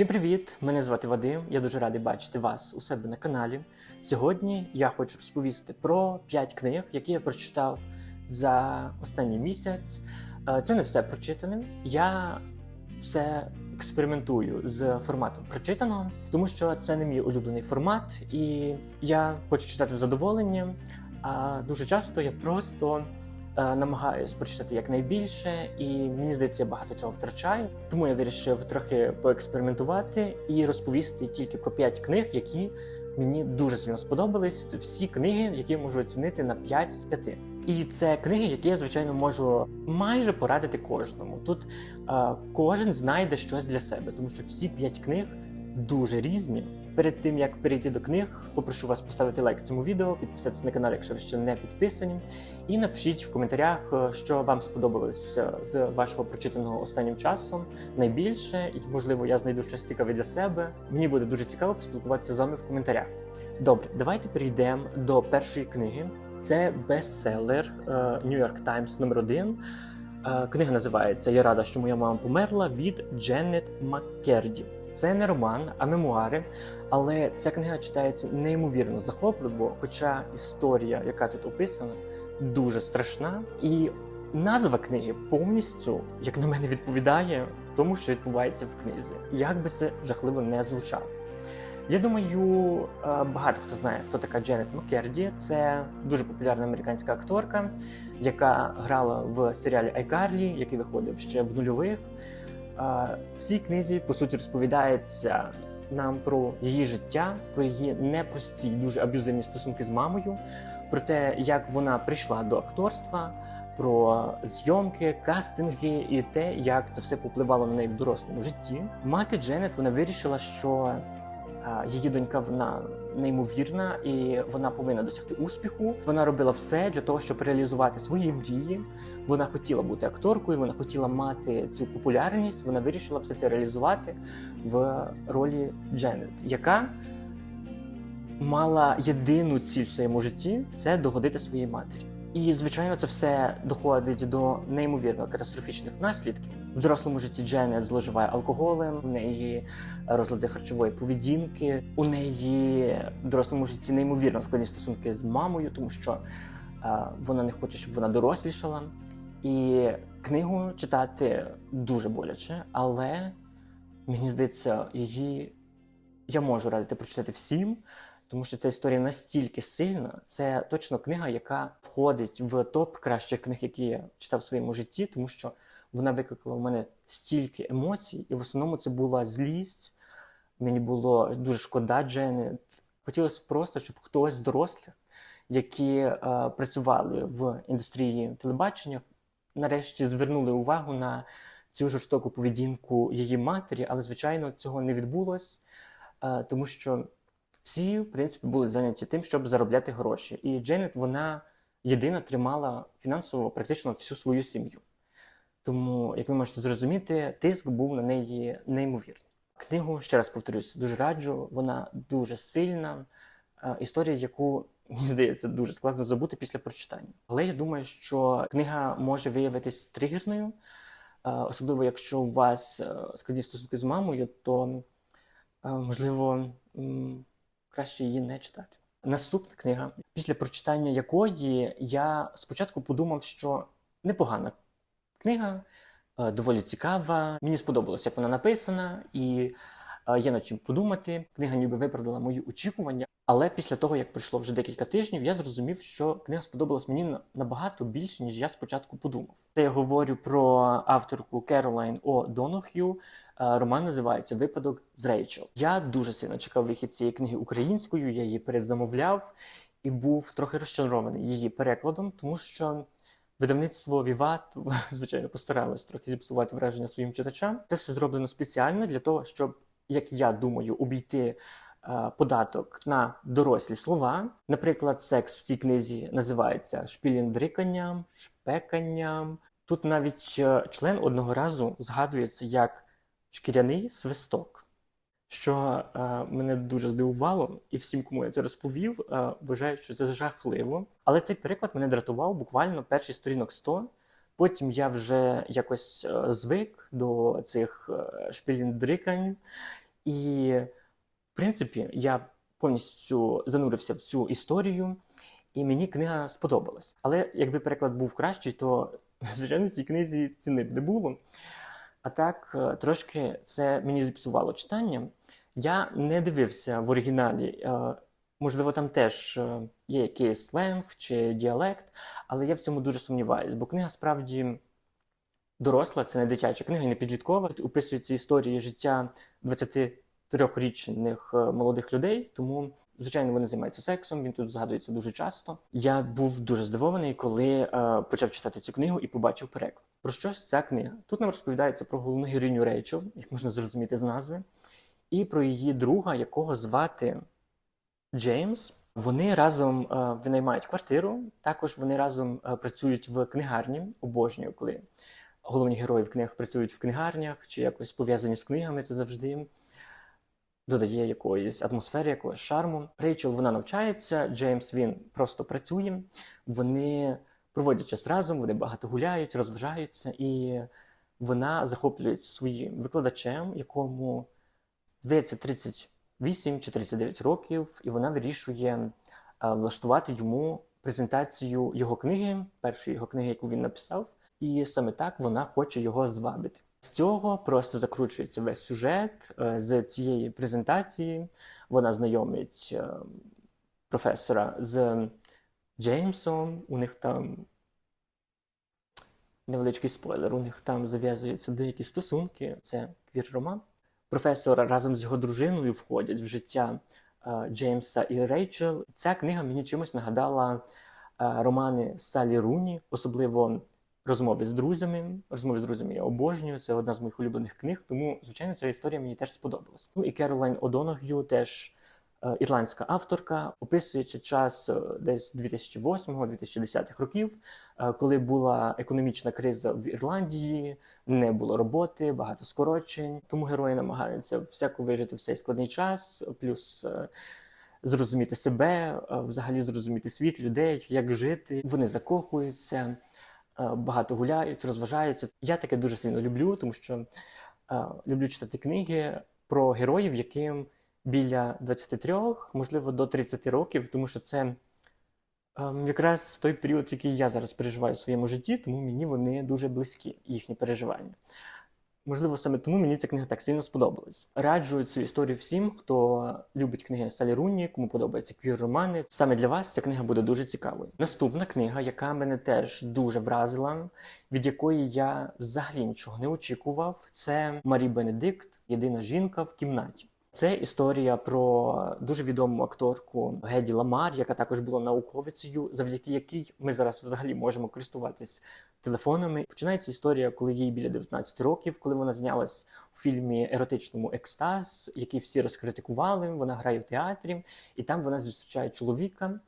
Всім привіт! Мене звати Вадим. Я дуже радий бачити вас у себе на каналі. Сьогодні я хочу розповісти про 5 книг, які я прочитав за останній місяць. Е, Це не все прочитане. Я все експериментую з форматом прочитаного, тому що це не мій улюблений формат, і я хочу читати в задоволення. А дуже часто я просто намагаюсь прочитати якнайбільше, і мені здається, я багато чого втрачаю. Тому я вирішив трохи поекспериментувати і розповісти тільки про 5 книг, які мені дуже сильно сподобались. Це всі книги, які можу оцінити на 5 з 5. І це книги, які я звичайно можу майже порадити кожному. Тут е, кожен знайде щось для себе, тому що всі 5 книг дуже різні. Перед тим як перейти до книг, попрошу вас поставити лайк цьому відео, підписатися на канал, якщо ви ще не підписані, і напишіть в коментарях, е, що вам сподобалось е, з вашого прочитаного останнім часом найбільше, і можливо я знайду щось цікаве для себе. Мені буде дуже цікаво поспілкуватися з вами в коментарях. Добре, давайте перейдемо до першої книги. Це бестселер е, New York Times номер 1 Книга називається Я рада, що моя мама померла від Дженнет Маккерді. Це не роман, а мемуари, але ця книга читається неймовірно захопливо, хоча історія, яка тут описана, дуже страшна. І назва книги повністю, як на мене, відповідає тому, що відбувається в книзі. Як би це жахливо не звучало. Я думаю, е, багато хто знає, хто така Дженет Маккерді. Це дуже популярна американська акторка, яка грала в серіалі Айкарлі, який виходив ще в нульових. В цій книзі по суті розповідається нам про її життя, про її непрості, дуже аб'юзивні стосунки з мамою, про те, як вона прийшла до акторства, про зйомки, кастинги і те, як це все попливало на неї в дорослому житті. Мати Дженет вона вирішила, що її донька вона неймовірна і вона повинна досягти успіху. Вона робила все для того, щоб реалізувати свої мрії. Вона хотіла бути акторкою, вона хотіла мати цю популярність. Вона вирішила все це реалізувати в ролі Дженет, яка мала єдину ціль в своєму житті це догодити своїй матері. І звичайно, це все доходить до неймовірно катастрофічних наслідків. В дорослому житті Дженет зловживає алкоголем, у неї розлади харчової поведінки, у неї в дорослому житті неймовірно складні стосунки з мамою, тому що е, вона не хоче, щоб вона дорослішала. І книгу читати дуже боляче, але мені здається, її я можу радити прочитати всім, тому що ця історія настільки сильна. Це точно книга, яка входить в топ кращих книг, які я читав в своєму житті, тому що вона викликала в мене стільки емоцій, і в основному це була злість. Мені було дуже шкода Дженет. Хотілося просто, щоб хтось з дорослих, які е, працювали в індустрії телебачення, нарешті звернули увагу на цю жорстоку поведінку її матері, але звичайно цього не відбулося, е, тому що всі, в принципі, були зайняті тим, щоб заробляти гроші. І Дженет вона єдина тримала фінансово практично всю свою сім'ю. Тому, як ви можете зрозуміти, тиск був на неї неймовірний. Книгу, ще раз повторюсь, дуже раджу. Вона дуже сильна. Е, Історія, яку мені здається, дуже складно забути після прочитання. Але я думаю, що книга може виявитись тригерною, е, особливо якщо у вас е, складні стосунки з мамою, то можливо краще її не читати. Наступна книга, після прочитання якої я спочатку подумав, що непогана книга, е, доволі цікава. Мені сподобалось, як вона написана, і е, є над чим подумати. Книга ніби виправдала мої очікування. Але після того, як пройшло вже декілька тижнів, я зрозумів, що книга сподобалась мені набагато більше, ніж я спочатку подумав. Це я говорю про авторку Керолайн О. Донох'ю. Е, Роман називається Випадок з Рейчел. Я дуже сильно чекав вихід цієї книги українською. Я її передзамовляв і був трохи розчарований її перекладом, тому що видавництво Віват, звичайно, постаралось трохи зіпсувати враження своїм читачам. Це все зроблено спеціально для того, щоб, як я думаю, обійти е, податок на дорослі слова. Наприклад, секс в цій книзі називається шпіліндриканням, шпеканням. Тут навіть е, член одного разу згадується як шкіряний свисток, що е, мене дуже здивувало, і всім, кому я це розповів, е, вважаю, що це жахливо. Але цей переклад мене дратував буквально перший сторінок 100. Потім я вже якось е, звик до цих е, шпіліндрикань І, в принципі, я повністю занурився в цю історію, і мені книга сподобалась. Але якби переклад був кращий, то, звичайно, цій книзі ціни б не було. А так, е, трошки це мені зіпсувало читання. Я не дивився в оригіналі. е, Можливо, там теж е, є якийсь сленг чи діалект, але я в цьому дуже сумніваюсь, бо книга справді доросла, це не дитяча книга не підліткова. Тут Описується історії життя 23-річних е, молодих людей, тому. Звичайно, вони займаються сексом, він тут згадується дуже часто. Я був дуже здивований, коли е, почав читати цю книгу і побачив переклад. Про що ж ця книга? Тут нам розповідається про головну героїню Рейчел, як можна зрозуміти з назви, і про її друга, якого звати Джеймс. Вони разом е, винаймають квартиру. Також вони разом е, працюють в книгарні. Обожнюю, коли головні герої в книгах працюють в книгарнях чи якось пов'язані з книгами. Це завжди додає якоїсь атмосфери, якогось шарму. Рейчел вона навчається, Джеймс він просто працює. Вони проводять час разом, вони багато гуляють, розважаються, і вона захоплюється своїм викладачем, якому здається 38 чи 39 років, і вона вирішує е, влаштувати йому презентацію його книги, першої його книги, яку він написав. І саме так вона хоче його звабити. З цього просто закручується весь сюжет е, з цієї презентації. Вона знайомить е, професора з Джеймсом. У них там невеличкий спойлер, у них там зав'язуються деякі стосунки. Це квір-роман. Професор разом з його дружиною входять в життя е, Джеймса і Рейчел. Ця книга мені чимось нагадала е, романи Салі Руні, особливо розмови з друзями. Розмови з друзями я обожнюю. Це одна з моїх улюблених книг, тому, звичайно, ця історія мені теж сподобалась. Ну і Керолайн Одоног'ю теж е, ірландська авторка, описуючи час десь 2008-2010 років, коли була економічна криза в Ірландії, не було роботи, багато скорочень. Тому герої намагаються всяко вижити в цей складний час, плюс. е, Зрозуміти себе, е, взагалі зрозуміти світ, людей, як жити. Вони закохуються, е, багато гуляють, розважаються. Я таке дуже сильно люблю, тому що е, люблю читати книги про героїв, яким біля 23, можливо, до 30 років, тому що це якраз той період, який я зараз переживаю в своєму житті, тому мені вони дуже близькі, їхні переживання. Можливо, саме тому мені ця книга так сильно сподобалась. Раджу цю історію всім, хто любить книги Салі Руні, кому подобаються квір-романи. Саме для вас ця книга буде дуже цікавою. Наступна книга, яка мене теж дуже вразила, від якої я взагалі нічого не очікував, це Марі Бенедикт, єдина жінка в кімнаті. Це історія про дуже відому акторку Геді Ламар, яка також була науковицею, завдяки якій ми зараз взагалі можемо користуватись телефонами. Починається історія, коли їй біля 19 років, коли вона знялась у фільмі еротичному Екстаз, який всі розкритикували. Вона грає в театрі, і там вона зустрічає чоловіка,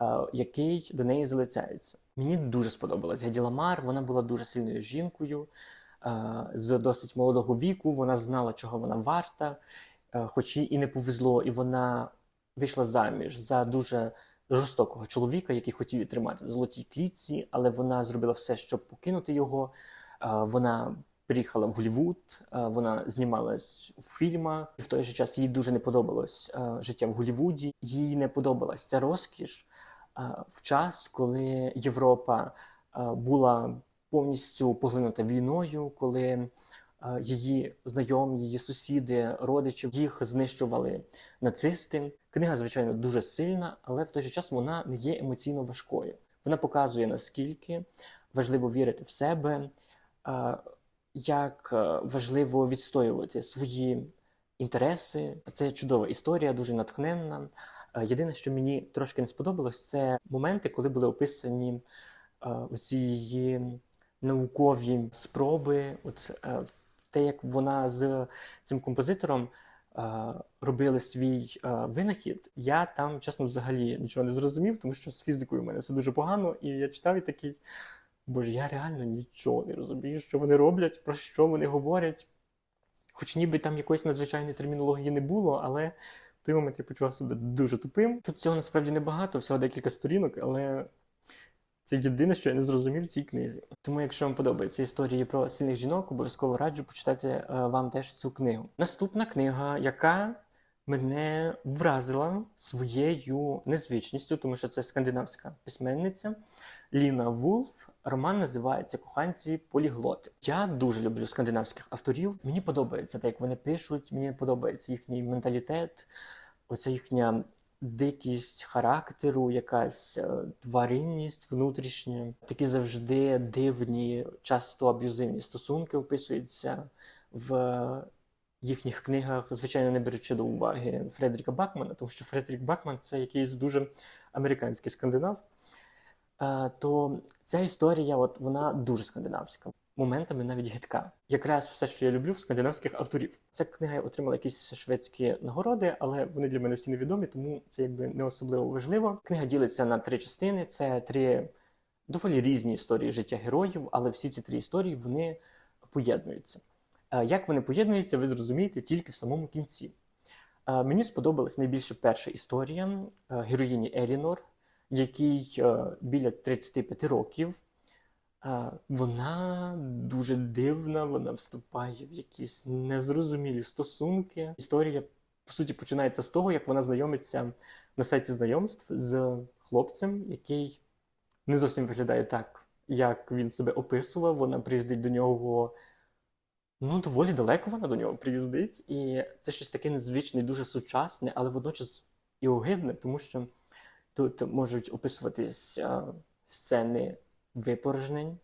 е, який до неї залицяється. Мені дуже сподобалась Геді Ламар. Вона була дуже сильною жінкою е, з досить молодого віку. Вона знала, чого вона варта, хоч їй і не повезло, і вона вийшла заміж за дуже жорстокого чоловіка, який хотів її тримати в золотій клітці, але вона зробила все, щоб покинути його. Е, Вона приїхала в Голлівуд, е, вона знімалась у фільмах, і в той же час їй дуже не подобалось е, життя в Голлівуді. Їй не подобалась ця розкіш е, в час, коли Європа е, була повністю поглинута війною, коли е, її знайомі, її сусіди, родичі їх знищували нацисти. Книга, звичайно, дуже сильна, але в той же час вона не є емоційно важкою. Вона показує наскільки важливо вірити в себе, як важливо відстоювати свої інтереси. Це чудова історія, дуже натхненна. Єдине, що мені трошки не сподобалось, це моменти, коли були описані ці її наукові спроби, от те, як вона з цим композитором е, робили свій е, винахід, я там, чесно, взагалі нічого не зрозумів, тому що з фізикою в мене все дуже погано, і я читав і такий. Боже, я реально нічого не розумію, що вони роблять, про що вони говорять. Хоч ніби там якоїсь надзвичайної термінології не було, але в той момент я почував себе дуже тупим. Тут цього насправді небагато, всього декілька сторінок, але Це єдине, що я не зрозумів в цій книзі. Тому, якщо вам подобаються історії про сильних жінок, обов'язково раджу почитати е, вам теж цю книгу. Наступна книга, яка мене вразила своєю незвичністю, тому що це скандинавська письменниця Ліна Вулф. Роман називається Коханці поліглоти. Я дуже люблю скандинавських авторів. Мені подобається те, як вони пишуть. Мені подобається їхній менталітет, оця їхня дикість характеру, якась е, тваринність внутрішня. Такі завжди дивні, часто аб'юзивні стосунки описуються в їхніх книгах, звичайно, не беручи до уваги Фредеріка Бакмана, тому що Фредерік Бакман це якийсь дуже американський скандинав. Е, То ця історія, от вона дуже скандинавська, моментами навіть гидка. Якраз все, що я люблю в скандинавських авторів. Ця книга отримала якісь шведські нагороди, але вони для мене всі невідомі, тому це якби не особливо важливо. Книга ділиться на три частини. Це три доволі різні історії життя героїв, але всі ці три історії вони поєднуються. Е, Як вони поєднуються, ви зрозумієте тільки в самому кінці. Е, Мені сподобалась найбільше перша історія е, героїні Елінор, якій біля 35 років. Е, Вона дуже дивна, вона вступає в якісь незрозумілі стосунки. Історія, по суті, починається з того, як вона знайомиться на сайті знайомств з хлопцем, який не зовсім виглядає так, як він себе описував. Вона приїздить до нього. Ну, доволі далеко вона до нього приїздить, і це щось таке незвичне, дуже сучасне, але водночас і огидне, тому що тут можуть описуватись а, сцени випорожнень.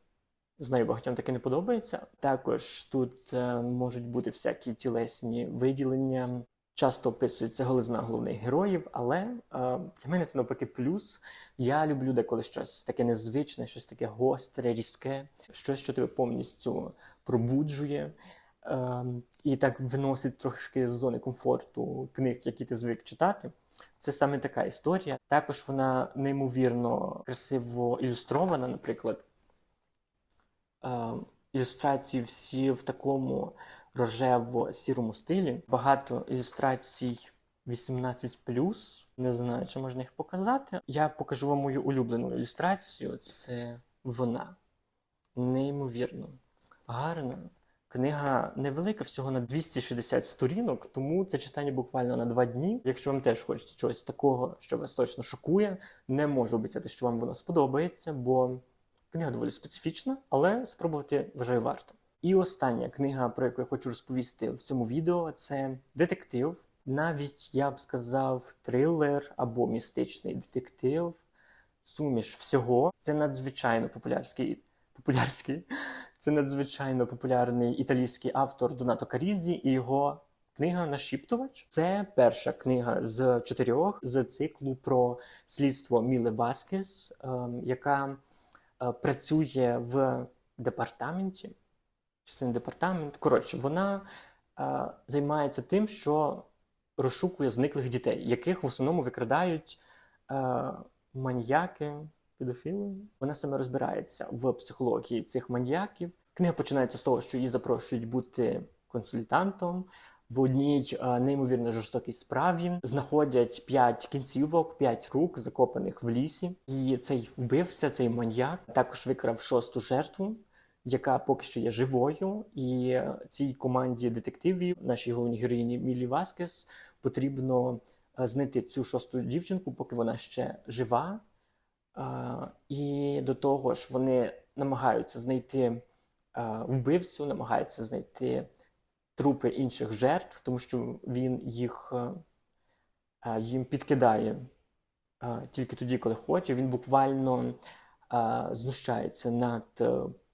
Знаю, багатьом таке не подобається. Також тут е, можуть бути всякі тілесні виділення. Часто описується голизна головних героїв, але е, для мене це навпаки плюс. Я люблю деколи щось таке незвичне, щось таке гостре, різке, щось, що тебе повністю пробуджує е, і так виносить трошки з зони комфорту книг, які ти звик читати. Це саме така історія. Також вона неймовірно красиво ілюстрована, наприклад. Е, ілюстрації всі в такому рожево-сірому стилі. Багато ілюстрацій 18 Не знаю, чи можна їх показати. Я покажу вам мою улюблену ілюстрацію. Це вона. Неймовірно гарна. Книга невелика, всього на 260 сторінок, тому це читання буквально на два дні. Якщо вам теж хочеться чогось такого, що вас точно шокує, не можу обіцяти, що вам воно сподобається, бо книга доволі специфічна, але спробувати вважаю варто. І остання книга, про яку я хочу розповісти в цьому відео, це детектив. Навіть я б сказав трилер або містичний детектив. Суміш всього. Це надзвичайно популярський популярський. Це надзвичайно популярний італійський автор Донато Карізі і його книга Нашіптувач. Це перша книга з чотирьох з циклу про слідство Міле Васкес, ем, яка е, працює в департаменті. Чи департамент? Коротше, вона е, займається тим, що розшукує зниклих дітей, яких в основному викрадають е, маньяки, педофіли. Вона саме розбирається в психології цих маньяків. Книга починається з того, що її запрошують бути консультантом. В одній е, неймовірно жорстокій справі знаходять п'ять кінцівок, п'ять рук, закопаних в лісі. І цей вбивця, цей маньяк, також викрав шосту жертву, яка поки що є живою. І цій команді детективів, нашій головній героїні Мілі Васкес, потрібно е, знайти цю шосту дівчинку, поки вона ще жива. І до того ж, вони намагаються знайти вбивцю, намагаються знайти трупи інших жертв, тому що він їх їм підкидає тільки тоді, коли хоче. Він буквально знущається над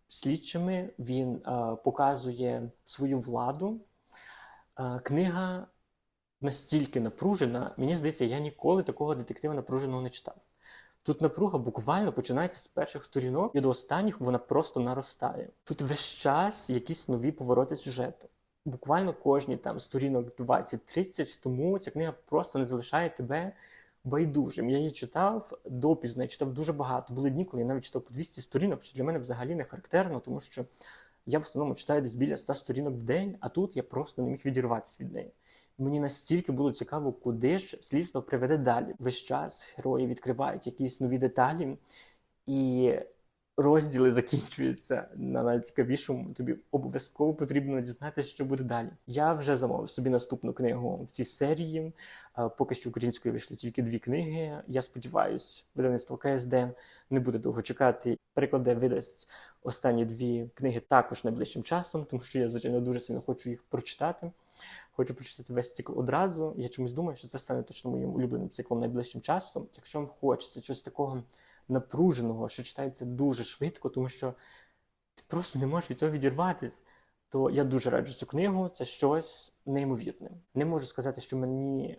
слідчими, він показує свою владу. Книга настільки напружена, мені здається, я ніколи такого детектива напруженого не читав. Тут напруга буквально починається з перших сторінок, і до останніх вона просто наростає. Тут весь час якісь нові повороти сюжету. Буквально кожні там сторінок 20-30, тому ця книга просто не залишає тебе байдужим. Я її читав допізно, я читав дуже багато. Були дні, коли я навіть читав по 200 сторінок, що для мене взагалі не характерно, тому що я в основному читаю десь біля 100 сторінок в день, а тут я просто не міг відірватися від неї. Мені настільки було цікаво, куди ж слідство приведе далі. Весь час герої відкривають якісь нові деталі, і розділи закінчуються на найцікавішому. Тобі обов'язково потрібно дізнатися, що буде далі. Я вже замовив собі наступну книгу в цій серії. Е, Поки що українською вийшли тільки дві книги. Я сподіваюся, видавництво КСД не буде довго чекати. Перекладе видасть останні дві книги також найближчим часом, тому що я, звичайно, дуже сильно хочу їх прочитати. Хочу прочитати весь цикл одразу. Я чомусь думаю, що це стане точно моїм улюбленим циклом найближчим часом. Якщо вам хочеться чогось такого напруженого, що читається дуже швидко, тому що ти просто не можеш від цього відірватись, то я дуже раджу цю книгу. Це щось неймовірне. Не можу сказати, що мені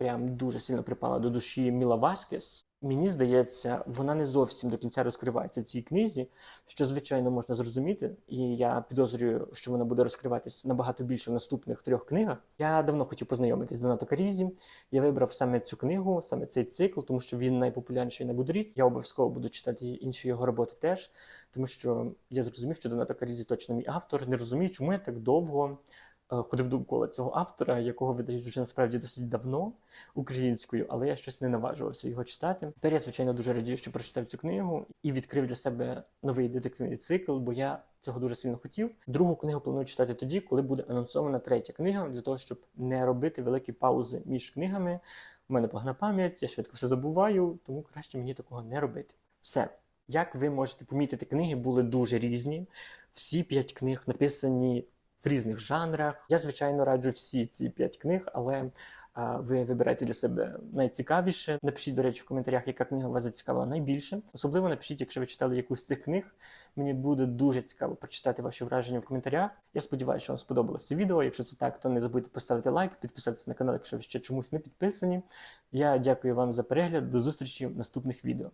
прям дуже сильно припала до душі Міла Васкес. Мені здається, вона не зовсім до кінця розкривається в цій книзі, що звичайно можна зрозуміти, і я підозрюю, що вона буде розкриватись набагато більше в наступних трьох книгах. Я давно хотів познайомитись з Донато Карізі. Я вибрав саме цю книгу, саме цей цикл, тому що він найпопулярніший на Goodreads. Я обов'язково буду читати інші його роботи теж, тому що я зрозумів, що Донато Карізі точно мій автор. Не розумію, чому я так довго ходив довкола цього автора, якого видають вже насправді досить давно українською, але я щось не наважувався його читати. Тепер я, звичайно, дуже радію, що прочитав цю книгу і відкрив для себе новий детективний цикл, бо я цього дуже сильно хотів. Другу книгу планую читати тоді, коли буде анонсована третя книга, для того, щоб не робити великі паузи між книгами. У мене погана пам'ять, я швидко все забуваю, тому краще мені такого не робити. Все. Як ви можете помітити, книги були дуже різні. Всі п'ять книг написані в різних жанрах. Я, звичайно, раджу всі ці п'ять книг, але ви вибирайте для себе найцікавіше. Напишіть, до речі, в коментарях, яка книга вас зацікавила найбільше. Особливо напишіть, якщо ви читали якусь з цих книг. Мені буде дуже цікаво прочитати ваші враження в коментарях. Я сподіваюся, що вам сподобалося відео. Якщо це так, то не забудьте поставити лайк, підписатися на канал, якщо ви ще чомусь не підписані. Я дякую вам за перегляд. До зустрічі в наступних відео.